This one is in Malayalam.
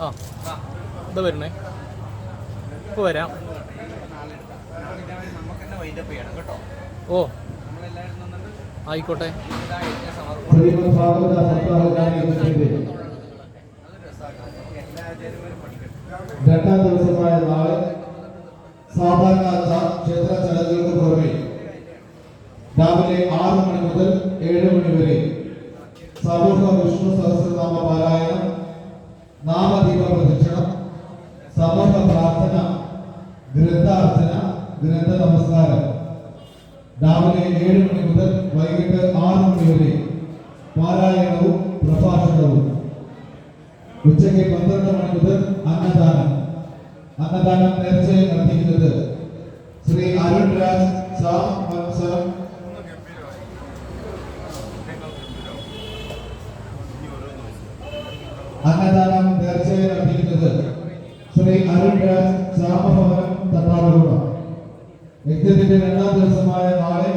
ആ ഇത് വരണേ ഇപ്പോൾ വരാം. ഓ ആയിക്കോട്ടെ. രണ്ടാം ദിവസമായ നാളെ സാധാരണ ക്ഷേത്ര ചടങ്ങുകൾക്ക് പുറമെ രാവിലെ ആറ് മണി മുതൽ ഏഴ് മണി വരെ. സമൂഹ വിഷ്ണു സഹസ്രനാമ പാരായണം നാമദീപ പ്രദക്ഷിണം സമൂഹ പ്രാർത്ഥന ഗ്രന്ഥാർച്ചന ഗ്രന്ഥ നമസ്കാരം. രാവിലെ ഏഴ് മണി മുതൽ വൈകിട്ട് ആറ് മണി വരെ പാരായണവും പ്രഭാഷണവും. ഉച്ചയ്ക്ക് പന്ത്രണ്ട് മണി മുതൽ അന്നദാനം. അന്നദാനം നേർച്ച നടത്തിക്കുന്നത് ശ്രീ അരുൺ രാജ് സാ മത്സരം അന്നദാനം നേർച്ച നടത്തിക്കുന്നത് ശ്രീ അരുൺ രാജ് ശ്യാമഭവനം തട്ടാറുകുട യജ്ഞത്തിന്റെ രണ്ടാം ദിവസമായ നാളെ